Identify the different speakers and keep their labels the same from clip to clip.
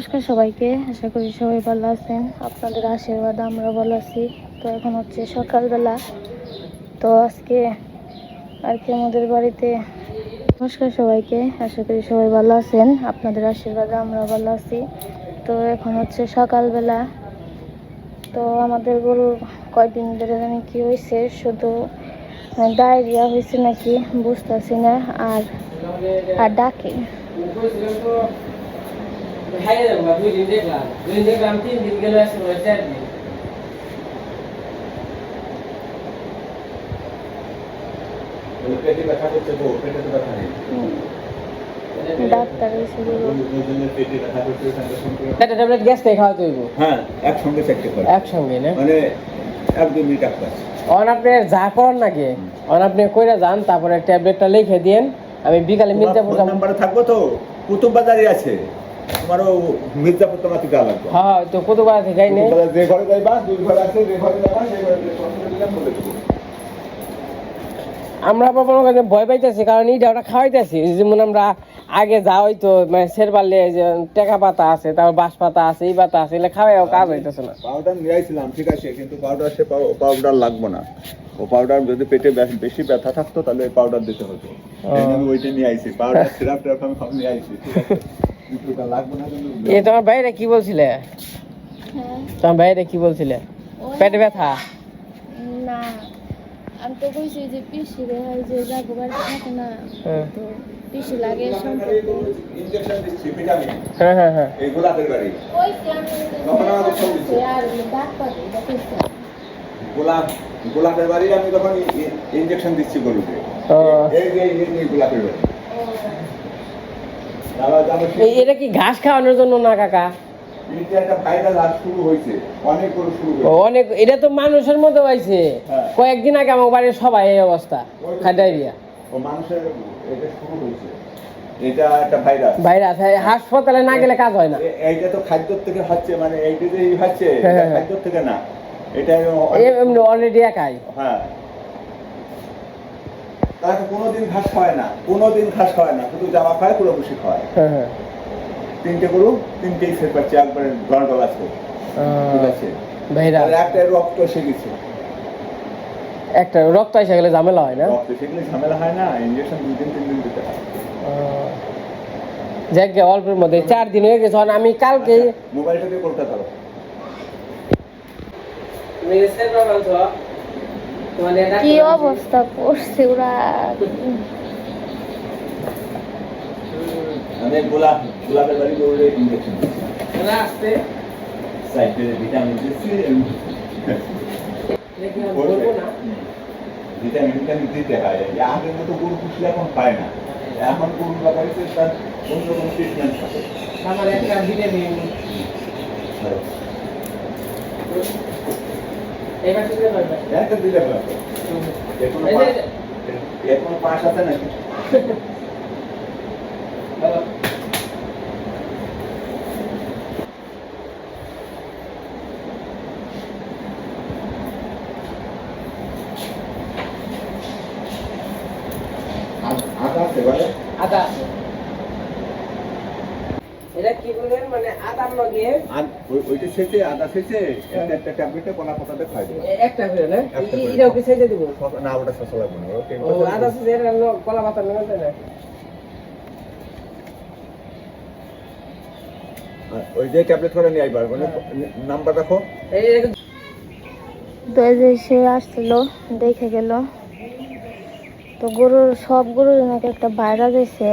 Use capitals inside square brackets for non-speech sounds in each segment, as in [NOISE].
Speaker 1: নমস্কার সবাইকে। আশা করি সবাই ভালো আছেন। আপনাদের আশীর্বাদ আমরা ভালো আছি। তো এখন হচ্ছে সকালবেলা। তো আজকে আর কি আমাদের বাড়িতে? নমস্কার সবাইকে। আশা করি সবাই ভালো আছেন। আপনাদের আশীর্বাদে আমরা ভালো আছি। তো এখন হচ্ছে সকালবেলা। তো আমাদের গরুর কয়দিন ধরে জানি কি হয়েছে? শুধু ডায়রিয়া হয়েছে নাকি? বুঝতেছি না। আর আর ডাকে।
Speaker 2: যাব গা, দুই দিন দেখলাম দুই দিন দেখলাম তিন দিন গেল চার দিন
Speaker 3: পেটে ব্যথা করছে তো পেটে তো ব্যথা নেই
Speaker 1: ডাক্তার হয়েছে গরু
Speaker 3: ওই জন্য পেটে ব্যথা করছে ওখানে সঙ্গে
Speaker 2: একটা ট্যাবলেট গ্যাস থেকে খাওয়াতে হইব।
Speaker 3: হ্যাঁ একসঙ্গে চারটে করে।
Speaker 2: একসঙ্গে না?
Speaker 3: মানে এক দুই মিনিট এক
Speaker 2: অন আপনি যা করার নাকি অন আপনি কইরা যান তারপরে ট্যাবলেটটা লিখে দিন আমি বিকালে মির্জাপুর
Speaker 3: নাম্বারে থাকব তো? কুতুব বাজারে আছে। তোমারও মির্জাপুর তোমাকে দেওয়া লাগবে
Speaker 2: হ্যাঁ তো কতবার থেকে যাই
Speaker 3: যে ঘরে যাইবা দুই ঘর আছে যে ঘরে যাবা সেই ঘরে বলে দেবো।
Speaker 2: আমরা আবার মনে করেন ভয় পাইতেছি কারণ এইটা ওটা খাওয়াইতেছি। যেমন আমরা আগে যা হইতো মানে শের পারলে যে টেকা পাতা আছে তারপর বাঁশ পাতা আছে এই পাতা আছে এগুলো খাওয়াইও কাজ হইতেছে না।
Speaker 3: পাউডার নিয়েছিলাম ঠিক আছে কিন্তু পাউডার সে পাউডার লাগবে না। ও পাউডার যদি পেটে বেশি ব্যথা থাকতো তাহলে ওই পাউডার দিতে হতো। ওইটা নিয়ে আইছি পাউডার সিরাপ টিরাপ আমি সব নিয়ে আইছি
Speaker 2: এ তোমার বাইরে কি বলছিলে?
Speaker 1: হ্যাঁ।
Speaker 2: তোমার বাইরে কি বলছিলে? পেটে ব্যথা?
Speaker 1: না। আমি তো কইছি যে পিসি রে হয় যে যাব বাড়িতে থাকে না।
Speaker 2: হ্যাঁ।
Speaker 1: তো পিসি লাগে সম্পর্ক
Speaker 3: ইনজেকশন দিচ্ছি ভিটামিন।
Speaker 2: হ্যাঁ হ্যাঁ হ্যাঁ।
Speaker 3: এই গোলাপের বাড়ি।
Speaker 1: কইছি আমি
Speaker 3: তখন আমাকে ফোন দিছে।
Speaker 1: আর ডাক্তার এটা
Speaker 3: গোলাপ গোলাপের বাড়ি আমি তখন ইনজেকশন দিচ্ছি গরুকে। এই যে এই যে- এই গোলাপের বাড়ি আবার যাব সে-
Speaker 2: এই- এটা কি ঘাস খাওয়ানোর জন্য না কাকা?
Speaker 3: হয়েছে। অনেক হয়েছে।
Speaker 2: এটা তো মানুষের মতো পাইছে
Speaker 3: হ্যাঁ।
Speaker 2: কয়েকদিন আগে আমার বাড়ির সবাই এই অবস্থা
Speaker 3: এটা হয়েছে। একটা ভাইরাস
Speaker 2: হাসপাতালে না গেলে কাজ হয় না।
Speaker 3: এইটা তো খাদ্য থেকে হচ্ছে মানে এইটা যে হচ্ছে
Speaker 2: হ্যাঁ, হ্যাঁ।
Speaker 3: খাদ্য থেকে না। এটা
Speaker 2: এমনি অলরেডি একাই।
Speaker 3: হ্যাঁ। তারা কোনোদিন ঘাস খায় না কোনোদিন ঘাস খায় না শুধু জামা খায় পুরো বসে খায়
Speaker 2: হ্যাঁ হ্যাঁ।
Speaker 3: তিনটে গরু তিনটেই সেট পাচ্ছে একবারে গন্ডল আছে। ঠিক আছে? একটা রক্ত এসে গেছে।
Speaker 2: একটা রক্ত এসে গেলে ঝামেলা হয় না?
Speaker 3: রক্ত এসে গেলে ঝামেলা হয় না ইঞ্জেকশন দুই দিন তিন দিন দিতে হয়।
Speaker 2: যাক গে, অল্পের মধ্যে চার দিন হয়ে গেছে আমি কালকে
Speaker 3: মোবাইলটা দিয়ে কলকাতা
Speaker 1: কি অবস্থা করছে ওরা?
Speaker 3: আমি গোলাপ গোলাপের বাড়ি গরুরে ইঞ্জেকশন
Speaker 2: আসতে
Speaker 3: সাইডে ভিটামিন দিচ্ছি। ভিটামিন ভিটামিন দিতে হয়। আগের মতো গরু পুষলে এখন পায় না। এখন গরু লাগাইছে তার অন্য কোনো ট্রিটমেন্ট থাকে
Speaker 2: আমার একটা ভিটামিন
Speaker 3: একটা দিলে পারবে
Speaker 2: এখনও
Speaker 3: পাঁচ আছে নাকি [LAUGHS] আ- আদা আছে বলে
Speaker 2: আদা এটা কি বলবেন মানে আদার লগে
Speaker 3: আর ওই- ওইটা সেচে আদা সেচে একটা একটা ট্যাবলেটে কলা পাতাতে খাই দেবো
Speaker 2: একটা করে না। এটাও কি দিব?
Speaker 3: না ওটা শশা লাগবে না
Speaker 2: ও আদা কলা পাতা না?
Speaker 3: ওই যে ট্যাবলেট করে নিয়ে আইবার মানে নাম্বার রাখো।
Speaker 1: তো এই যে সে আসছিল দেখে গেল। তো গরুর সব গরুর নাকি একটা ভাইরাস এসে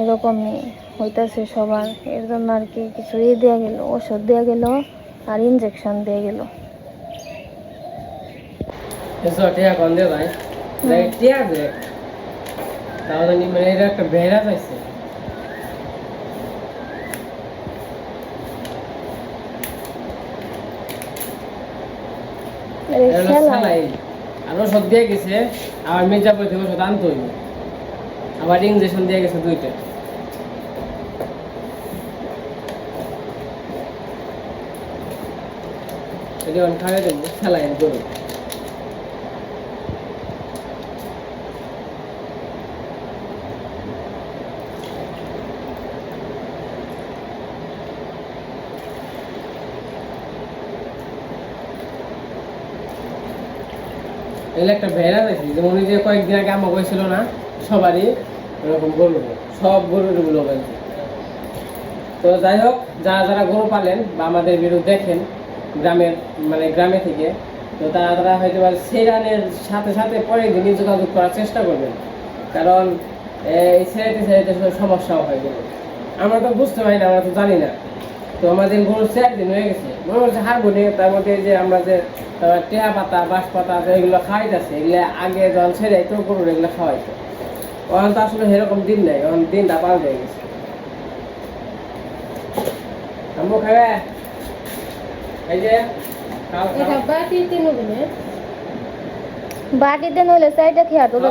Speaker 1: এরকমই। হইতাছে সবার। এর জন্য আর কি কিছু ই দেওয়া গেল ওষুধ দেওয়া গেল আর ইনজেকশন দিয়ে গেল।
Speaker 2: মানে। আর ওষুধ দিয়ে গেছে আবার মির্জাপুর থেকে ওষুধ আনতে হইব। আবার ইঞ্জেকশন দিয়ে গেছে দুইটা। এটা গরু এগুলো একটা ভেড়া দেখি যেমন যে কয়েকদিন আগে আমার হয়েছিল না, সবারই ওরকম গরু সব গরুরগুলো তো যাই হোক, যারা যারা গরু পালেন বা আমাদের বিরুদ্ধে দেখেন গ্রামের মানে গ্রামে থেকে, তো তারা তারা হয়তো সেই রানের সাথে সাথে পরের দিনই যোগাযোগ করার চেষ্টা করবেন। কারণ এই ছেড়েতে ছেড়েতে সমস্যাও হয় গেল আমরা তো বুঝতে পারি না, আমরা তো জানি না। তো আমাদের গরু চার দিন হয়ে গেছে। মনে হচ্ছে হার বলি তার মধ্যে যে আমরা যে টেহা পাতা, বাঁশ পাতা এগুলো খাওয়াইতেছে এগুলো আগে জল ছেড়ে তো গরুর এগুলো খাওয়াইতো। এখন তো আসলে সেরকম দিন নেই এখন দিনটা পাল্টে গেছে। আম্মু খাবে।
Speaker 1: বাটিতে নইলে চাইটা খেয়া তো না।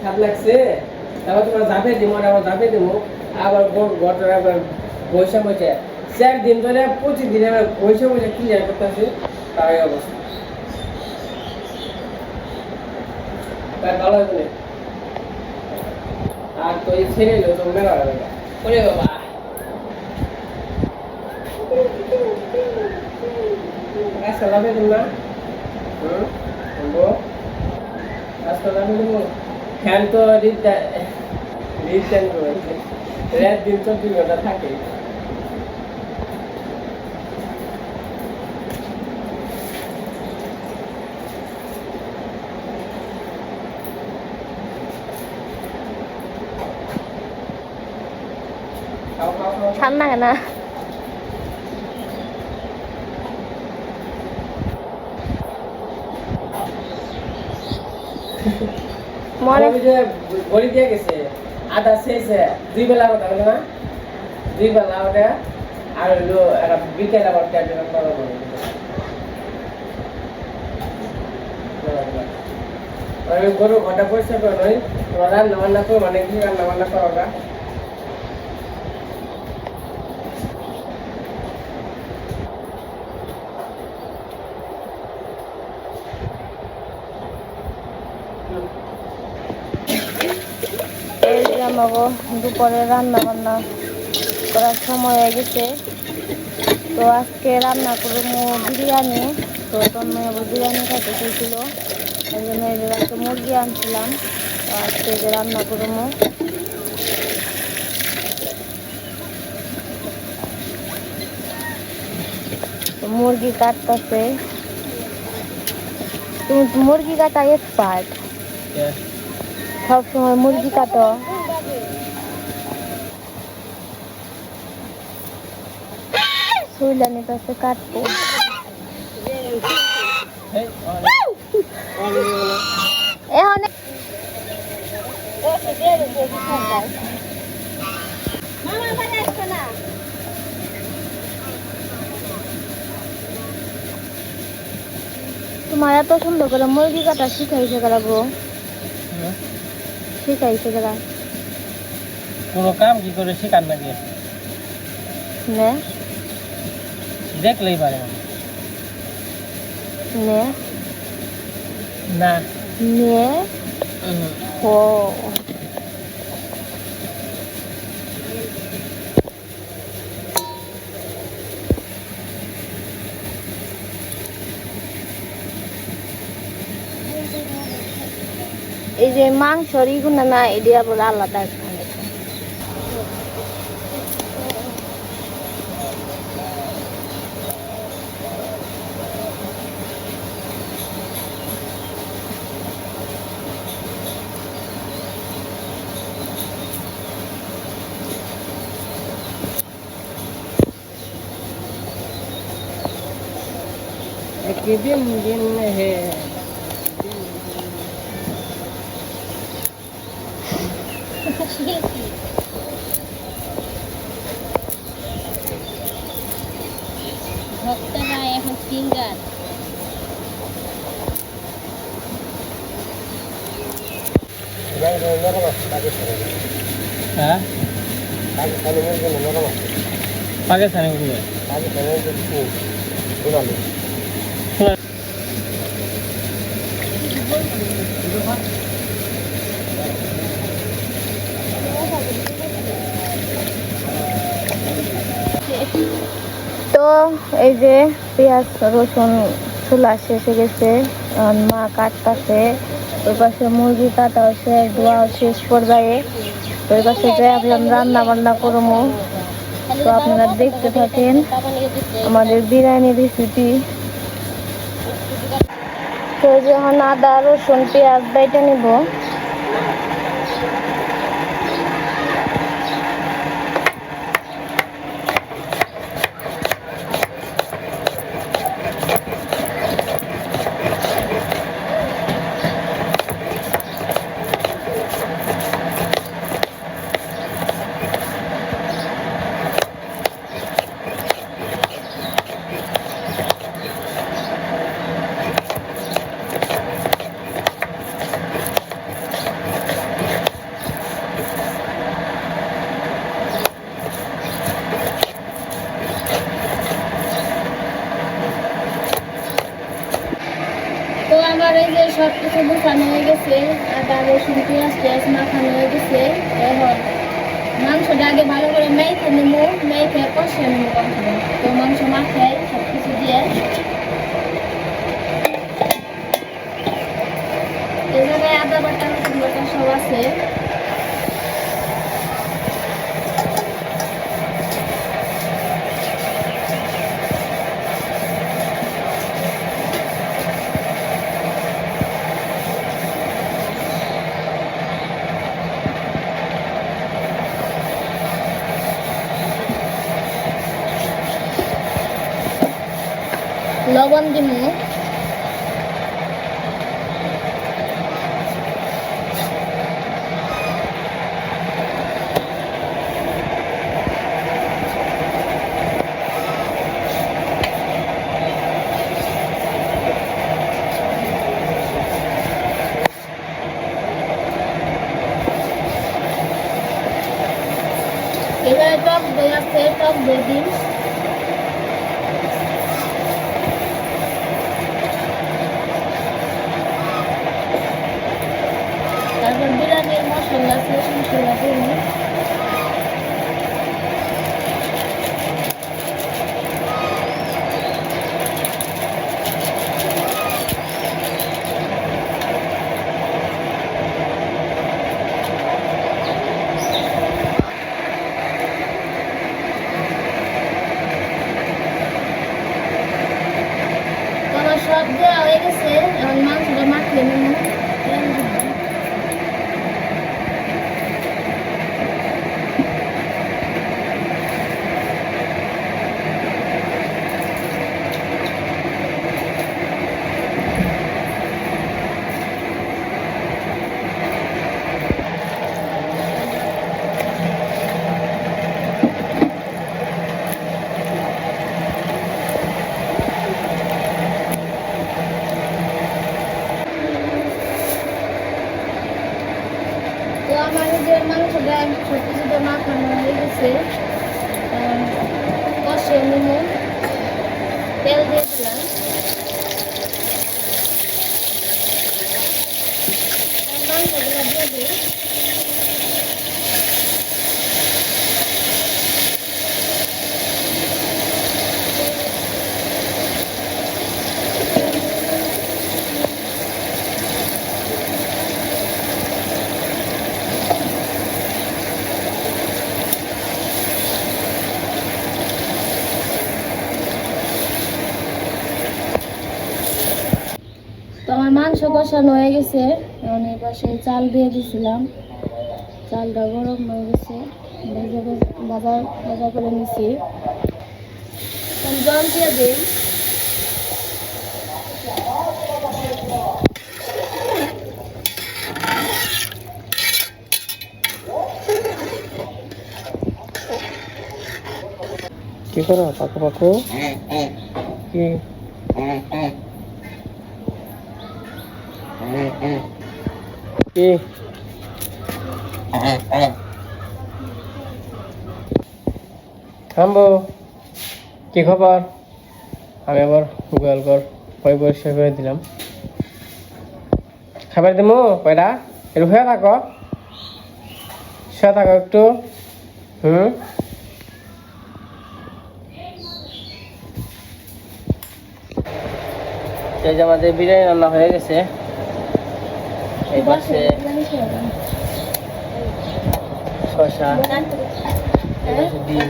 Speaker 2: সাত লাগছে? তারপর তোমার যাবে দিব আবার যাবে আবার বসে চার দিন ধরে আবার বসে ক্লিয়ার করতেছি তার এই অবস্থা। তার ভালো আর তো এই ছেলে তো মেলা। বাবা। তুমি না হুম? যাবে তুমি ফ্যান তো রিটার্ন করেছে রাত দিন চব্বিশ থাকে। খাও খাও
Speaker 1: মনে
Speaker 2: বলি দিয়ে গেছে, আদা শেষে দুই বেলা বলে না? দুই বেলা ওটা আর হলো বিকেল আবার ট্যাবলেট করা বলে গরু ঘটা পয়সা করে তোমার রান্না বান্না করো মানে কি রান্না বান্না করো
Speaker 1: আমাকে দুপুরে রান্না বান্না করার সময় হয়ে গেছে। তো আজকে রান্না করব বিরিয়ানি। তো তন্ময় আবার বিরিয়ানি খাইতে চাইছিল এই জন্য যে আজকে মুরগি আনছিলাম। তো আজকে যে রান্না করব। মুরগি কাটতেছে। তুমি মুরগি কাটা এক্সপার্ট সবসময় মুরগি কাটো। শুইলানি তো আছে কাটবো। এখন তোমার এত সুন্দর করে মুরগি কাটা শিখাইছে গেলা গো। শিখাইছে গেলা
Speaker 2: কোনো কাম কি করে শেখার নাকি?
Speaker 1: নে।
Speaker 2: দেখলেই পারে
Speaker 1: নে।
Speaker 2: না।
Speaker 1: নে। ও। এই যে মাংসর ইগুনা না এটা বলে আলাদা একটা।
Speaker 2: दिन दिन है
Speaker 1: ভক্তরা এখন সিঙ্গার
Speaker 2: হ্যাঁ পাকিস্তানি মুরগি
Speaker 1: তো এই যে পেঁয়াজ, রসুন, চুলা শেষে গেছে। মা কাটতাছে। ওই পাশে মুরগি কাটা হচ্ছে ধোয়া শেষ পর্যায়ে। ওই পাশে যে আমি রান্না বান্না করব। তো আপনারা দেখতে থাকেন আমাদের বিরিয়ানি রেসিপি তো যখন আদা, রসুন, পেঁয়াজ বাইটা নিব তো আমার এই যে সব কিছু বোঝানো হয়ে গেছে আদা রসুন পেঁয়াজ টেয়াজ মাখানো হয়ে গেছে এখন মাংসটা আগে ভালো করে মেখে নেব মেখে কষে নেব মাংসটা তো মাংস মাখাই সব কিছু দিয়ে এই জায়গায় আদা বাটা রসুন বাটা সব আছে লবণ দিব এবারে টক দই আছে টক দই দিন তারপর বিরিয়ানির মশলা আছে মশলা দিন তো আমার সব দেওয়া হয়ে গেছে এখন মাংসটা মাখিয়ে নেব তেল দিব। যে মাংসটা সব কিছুতে মাখানো হয়ে গেছে কষিয়ে নেব তেল দিয়ে দিলাম এখন মাংসগুলো দিয়ে দিই তো আমার মাংস কষানো হয়ে গেছে। এখন এই পাশে চাল দিয়ে দিছিলাম। চালটা গরম হয়ে গেছে। ভেজে ভেজে- ভাজা ভাজা করে নিছি। জল দিয়ে দিই।
Speaker 2: কি করো? পাকো পাকো। কি? কি থামবো কি খবর? আমি আবার গুগল কর পরিষ্কার করে দিলাম। খাবার দিমু, কয়টা? হয়ে থাকো। শুয়ে থাকো একটু। হুম? যে আমাদের বিরিয়ানি রান্না হয়ে গেছে। এই পাশে শসা ডিম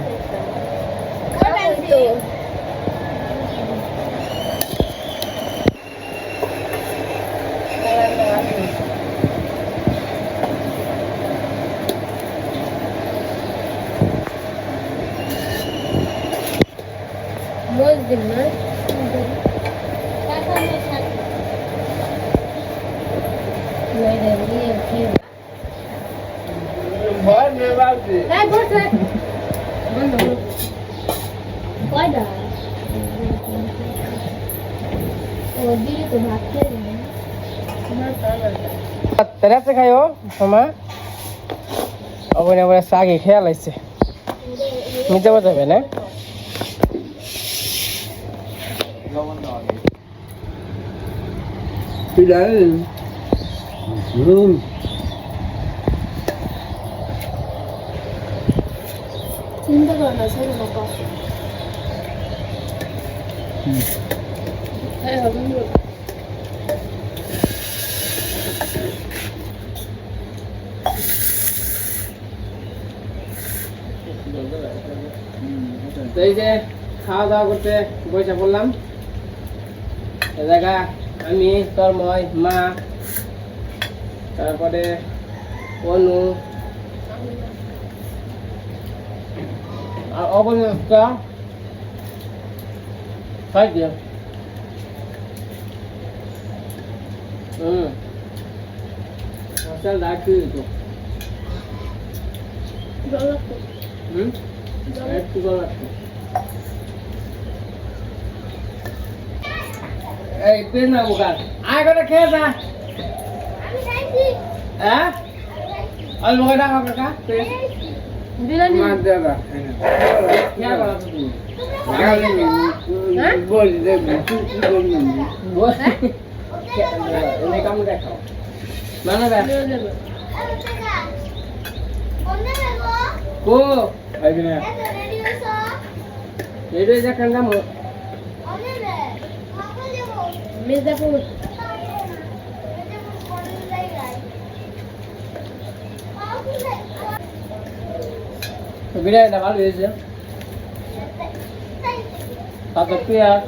Speaker 1: কয়টা ও দিদি তো ভাত খেয়ে নেই
Speaker 2: রাত্রে খাইও মামা। ওখানে আবার আগে খেয়াল আসছে নিতে যাবে না?
Speaker 1: চিন্তা
Speaker 2: তো এই যে খাওয়া দাওয়া করতে বসে পড়লাম। জায়গা আমি তন্ময় মা তারপরে অনু আর অবনীতা খাই দিও হুম। ডাকি তো। হুম? একটু। এই পেন না মুখার আয় করে খেয়ে যা। হ্যাঁ? আর মুখে রাখো কাকা পেন।
Speaker 1: বিরিয়ানি।
Speaker 2: মার দে বা খেয়ে বলা তুমি
Speaker 1: হ্যাঁ?
Speaker 2: বল দে বল। এনে কাম দেখাও। মানে দেখ
Speaker 1: দেবো।
Speaker 2: কো। রেডিও যা কান্দা মো
Speaker 1: মির্জাপুর
Speaker 2: বিরিয়ানিটা ভালো হয়েছে। তাতে পেঁয়াজ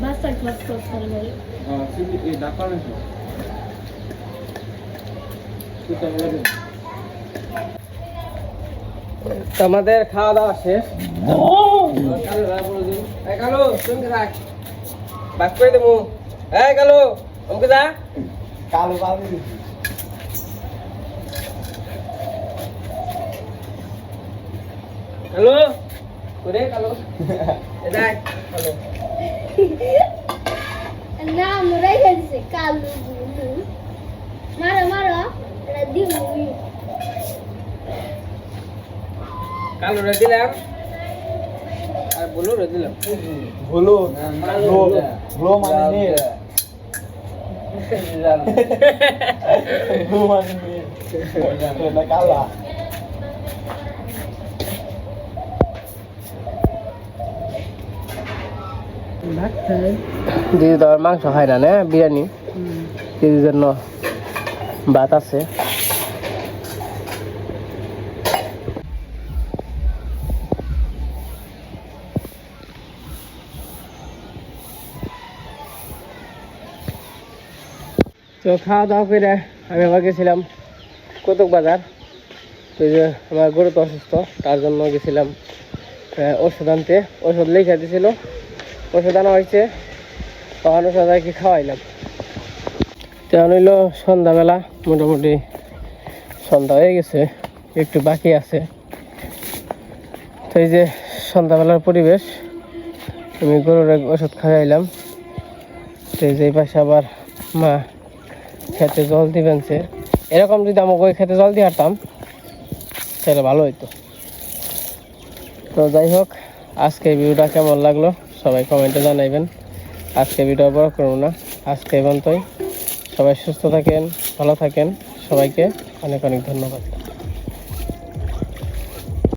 Speaker 1: বাচ্চা
Speaker 2: আমাদের খাওয়া দাওয়া শেষ? কালো, তুমি থাক বাস করে দেবো। এই কালো আমাকে যা
Speaker 3: কালো কালো
Speaker 2: কালো করে কালো এ দেখ কালো
Speaker 1: না মোরাই খেলছে কালু বুলু মারো মারো এটা দিন
Speaker 2: কালো রে দিলাম আর বলো রে দিলাম
Speaker 3: হলো
Speaker 2: কালো
Speaker 3: ব্রো মানে মানে নীল এটা
Speaker 2: দিদি তো মাংস খায় না না? বিরিয়ানি। দিদির জন্য ভাত আছে। তো খাওয়া দাওয়া করে আমি আবার গেছিলাম কতক বাজার। তো যে আমার গরু তো অসুস্থ, তার জন্য গেছিলাম ওষুধ আনতে। ওষুধ লিখে দিয়েছিল ওষুধ আনা হয়েছে। তখন ওষুধ আর কি খাওয়াইলাম। তেমন হইল সন্ধ্যাবেলা, মোটামুটি সন্ধ্যা হয়ে গেছে, একটু বাকি আছে। তো এই যে সন্ধ্যাবেলার পরিবেশ, আমি গরুর ওষুধ খাওয়াইলাম। তো এই যে পাশে আবার মা খেতে জল দিবেন সে এরকম যদি আমাকে ওই খেতে জল দিয়ে হারতাম তাহলে ভালো হইতো। তো যাই হোক, আজকে ভিডিওটা কেমন লাগল সবাই কমেন্টে জানাইবেন। আজকে ভিডিও বড় করব না। আজকে এবং তাই সবাই সুস্থ থাকেন, ভালো থাকেন। সবাইকে অনেক অনেক ধন্যবাদ।